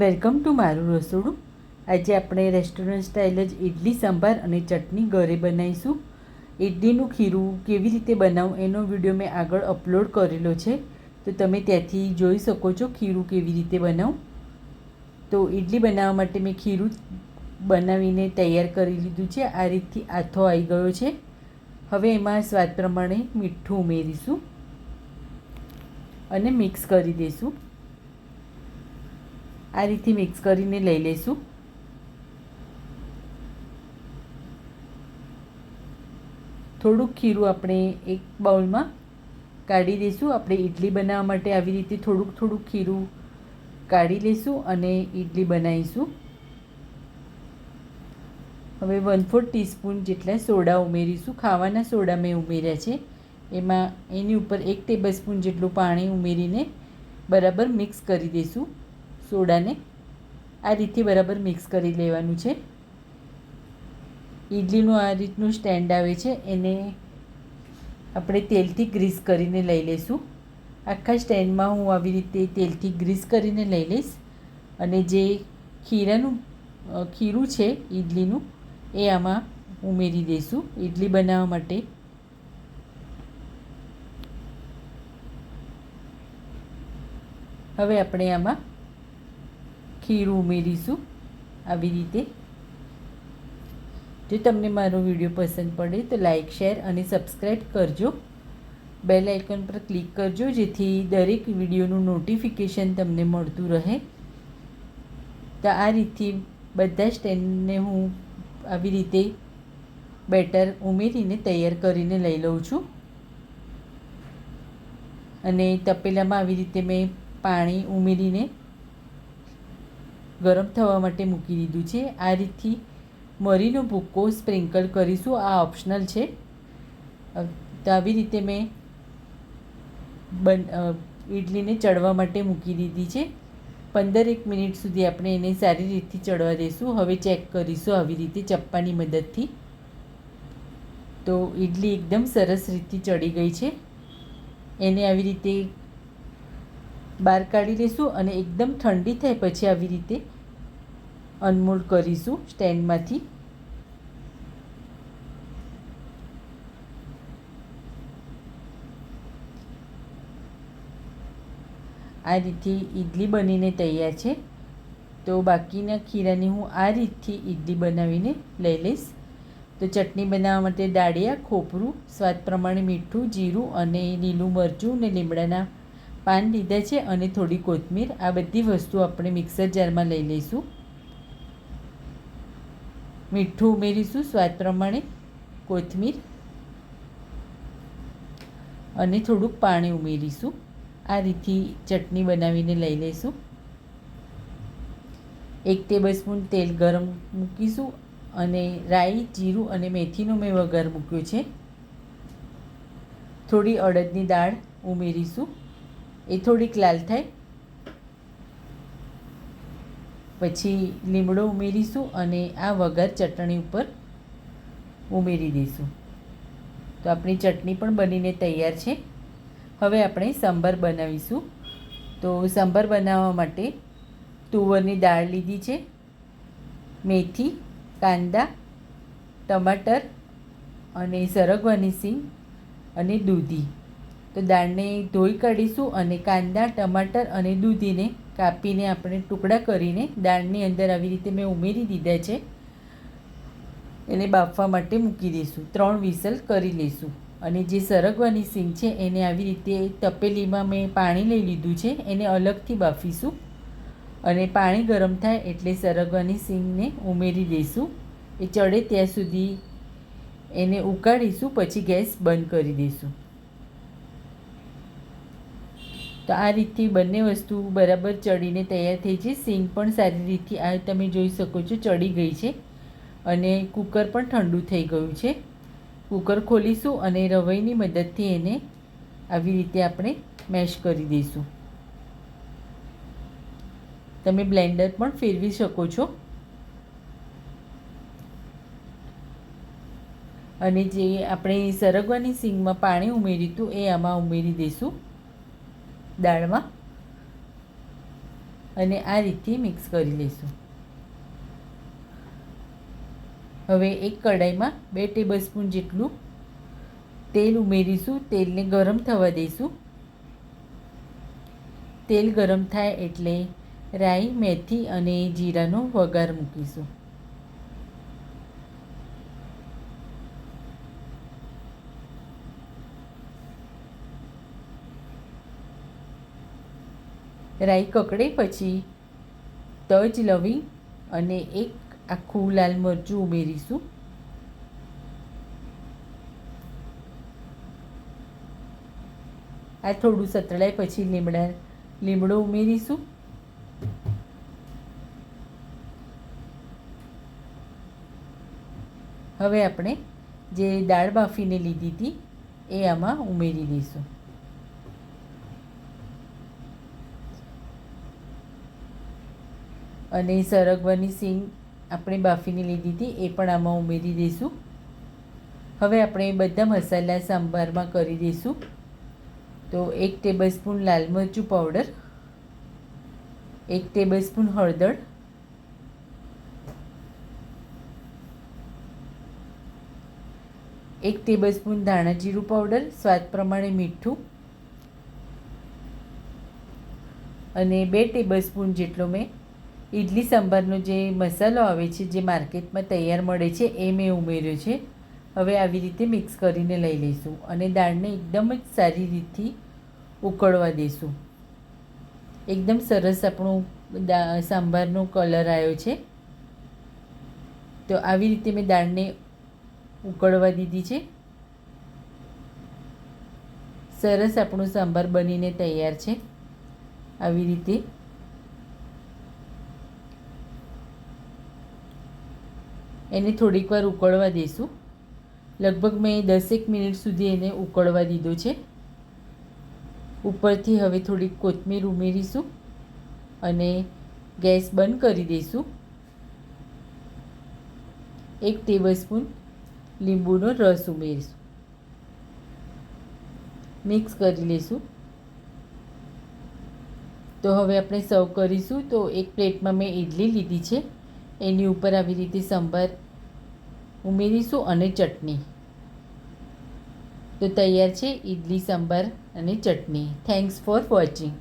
Welcome to મારું રસોડું. આજે આપણે રેસ્ટોરન્ટ સ્ટાઇલ જ ઇડલી સંભાર અને ચટણી ઘરે બનાવીશું. ઇડલીનું ખીરું કેવી રીતે બનાવું એનો વીડિયો મેં આગળ અપલોડ કરેલો છે. તો તમે ત્યાંથી જોઈ શકો છો ખીરું કેવી રીતે બનાવું. તો ઇડલી બનાવવા માટે મેં ખીરું બનાવીને તૈયાર કરી લીધું છે. આ રીતથી આથો આવી ગયો છે. હવે એમાં સ્વાદ પ્રમાણે મીઠું ઉમેરીશું અને મિક્સ કરી દઈશું. આ રીતે મિક્સ કરીને લઈ લઈશું. થોડુંક ખીરું આપણે એક બાઉલમાં કાઢી દઈશું. આપણે ઇડલી બનાવવા માટે આવી રીતે થોડુંક થોડુંક ખીરું કાઢી લઈશું અને ઇડલી બનાવીશું. હવે વન ફોર ટીસ્પૂન જેટલા સોડા ઉમેરીશું. ખાવાના સોડા મેં ઉમેર્યા છે. એમાં એની ઉપર એક ટેબલ સ્પૂન જેટલું પાણી ઉમેરીને બરાબર મિક્સ કરી દઈશું. સોડાને આ રીતે બરાબર મિક્સ કરી લેવાનું છે. ઇડલીનું આ રીતનું સ્ટેન્ડ આવે છે, એને આપણે તેલથી ગ્રીસ કરીને લઈ લઈશું. આખા સ્ટેન્ડમાં હું આવી રીતે તેલથી ગ્રીસ કરીને લઈ લઈશ. અને જે ખીરાનું ખીરું છે ઇડલીનું એ આમાં ઉમેરી દઈશું ઇડલી બનાવવા માટે. હવે આપણે આમાં ખીરું ઉમેરીશું આવી રીતે. જો તમને મારો વીડિયો પસંદ પડે તો લાઇક શેર અને સબસ્ક્રાઈબ કરજો. બેલ આઇકન પર ક્લિક કરજો, જેથી દરેક વિડીયોનું નોટિફિકેશન તમને મળતું રહે. તો આ રીતથી બધા સ્ટેન્ડને હું આવી રીતે બેટર ઉમેરીને તૈયાર કરીને લઈ લઉં છું. અને તપેલામાં આવી રીતે મેં પાણી ઉમેરીને ગરમ થવા માટે મૂકી દીધું છે. આ રીતથી મરીનો ભૂક્કો સ્પ્રિંકલ કરીશું. આ ઓપ્શનલ છે. તો આવી રીતે મેં બન ઇડલીને ચડવા માટે મૂકી દીધી છે. પંદર એક મિનિટ સુધી આપણે એને સારી રીતથી ચડવા દઈશું હવે ચેક કરીશું આવી રીતે ચપ્પાની મદદથી. તો ઇડલી એકદમ સરસ રીતથી ચડી ગઈ છે. એને આવી રીતે બહાર કાઢી લઈશું અને એકદમ ઠંડી થાય પછી આવી રીતે અનમોલ્ડ કરીશું સ્ટેન્ડમાંથી. આ રીતથી ઇડલી બનીને તૈયાર છે. તો બાકીના ખીરાની હું આ રીતથી ઇડલી બનાવીને લઈ લઈશ. તો ચટણી બનાવવા માટે દાળિયા ખોપરું, સ્વાદ પ્રમાણે મીઠું, જીરું અને લીલું મરચું અને લીમડાના પાન લીધા છે અને થોડી કોથમીર. આ બધી વસ્તુ આપણે મિક્સર જારમાં લઈ લઈશું. મીઠું ઉમેરીશું સ્વાદ પ્રમાણે કોથમીર. અને થોડુંક પાણી ઉમેરીશું. આ રીતથી ચટણી બનાવીને લઈ લઈશું. એક ટેબલ સ્પૂન તેલ ગરમ મૂકીશું અને રાઈ, જીરું અને મેથીનો મેં વઘાર મૂક્યો છે. થોડી અડદની દાળ ઉમેરીશું. એ થોડીક લાલ થાય. પછી લીમડો ઉમેરીશું અને આ વઘાર ચટણી ઉપર ઉમેરી દઈશું. તો આપણી ચટણી પણ બનીને તૈયાર છે. હવે આપણે સંભાર બનાવીશું. તો સંભાર બનાવવા માટે તુવરની દાળ લીધી છે. મેથી, કાંદા, ટમાટર અને સરગવાની સિંગ અને દૂધી. તો દાળને ધોઈ કાઢીશું અને કાંદા, ટમાટર અને દૂધીને કાપીને આપણે ટુકડા કરીને દાળની અંદર આવી રીતે મેં ઉમેરી દીધા છે. એને બાફવા માટે મૂકી દઈશું. ત્રણ વિસલ કરી લઈશું. અને જે સરગવાની સિંગ છે એને આવી રીતે તપેલીમાં મેં પાણી લઈ લીધું છે. એને અલગથી બાફીશું અને પાણી ગરમ થાય એટલે સરગવાની સિંગને ઉમેરી દઈશું. એ ચડે ત્યાં સુધી એને ઉકાળીશું, પછી ગેસ બંધ કરી દઈશું. તો આ રીતથી બંને વસ્તુ બરાબર ચડીને તૈયાર થઈ છે. સિંગ પણ સારી રીતથી આ તમે જોઈ શકો છો ચડી ગઈ છે અને કુકર પણ ઠંડુ થઈ ગયું છે. કુકર ખોલીશું અને રવૈની મદદથી એને આવી રીતે આપણે મેશ કરી દઈશું. તમે બ્લેન્ડર પણ ફેરવી શકો છો. અને જે આપણે સરગવાની સિંગમાં પાણી ઉમેર્યું હતું એ આમાં ઉમેરી દઈશું. દાળમાં અને આ રીતથી મિક્સ કરી લઈશું હવે એક કડાઈમાં બે ટેબલસ્પૂન જેટલું તેલ ઉમેરીશું. તેલને ગરમ થવા દઈશું. તેલ ગરમ થાય એટલે રાઈ, મેથી અને જીરાનો વઘાર મૂકીશું. રાઈ કકડે પછી તજ લવિંગ અને એક આખું લાલ મરચું ઉમેરીશું. આ થોડું સતળાય પછી લીમડા, લીમડો ઉમેરીશું. હવે આપણે જે દાળ બાફીને લીધી હતી, એ આમાં ઉમેરી દઈશું. અને સરગવાની સિંગ આપણે બાફીને લીધી હતી એ પણ આમાં ઉમેરી દઈશું. હવે આપણે બધા મસાલા સાંભારમાં કરી દઈશું. તો એક ટેબલસ્પૂન લાલ મરચું પાવડર, એક ટેબલસ્પૂન હળદર, એક ટેબલસ્પૂન ધાણા જીરું પાવડર, સ્વાદ પ્રમાણે મીઠું, અને બે ટેબલસ્પૂન જેટલો મેં ઇડલી સંભારનો જે મસાલો આવે છે, જે માર્કેટમાં તૈયાર મળે છે, એ મેં ઉમેર્યો છે. હવે આવી રીતે મિક્સ કરીને લઈ લઈશું અને દાળને એકદમ જ સારી રીતથી ઉકળવા દઈશું એકદમ સરસ આપણું સાંભારનો કલર આવ્યો છે. તો આવી રીતે મેં દાળને ઉકળવા દીધી છે. સરસ આપણું સાંભાર બનીને તૈયાર છે. આવી રીતે એને થોડીક વાર ઉકળવા દઈશું લગભગ મેં દસેક મિનિટ સુધી એને ઉકળવા દીધો છે. ઉપરથી હવે થોડીક કોથમીર ઉમેરીશું અને ગેસ બંધ કરી દઈશું. એક ટેબલસ્પૂન લીંબુનો રસ ઉમેરીશું. મિક્સ કરી લઈશું તો હવે આપણે સર્વ કરીશું તો એક પ્લેટમાં મેં ઇડલી લીધી છે. એની ઉપર આવી રીતે સંભાર ઉમેરીશું અને ચટણી. તો તૈયાર છે ઇડલી સંભાર અને ચટણી. Thanks for watching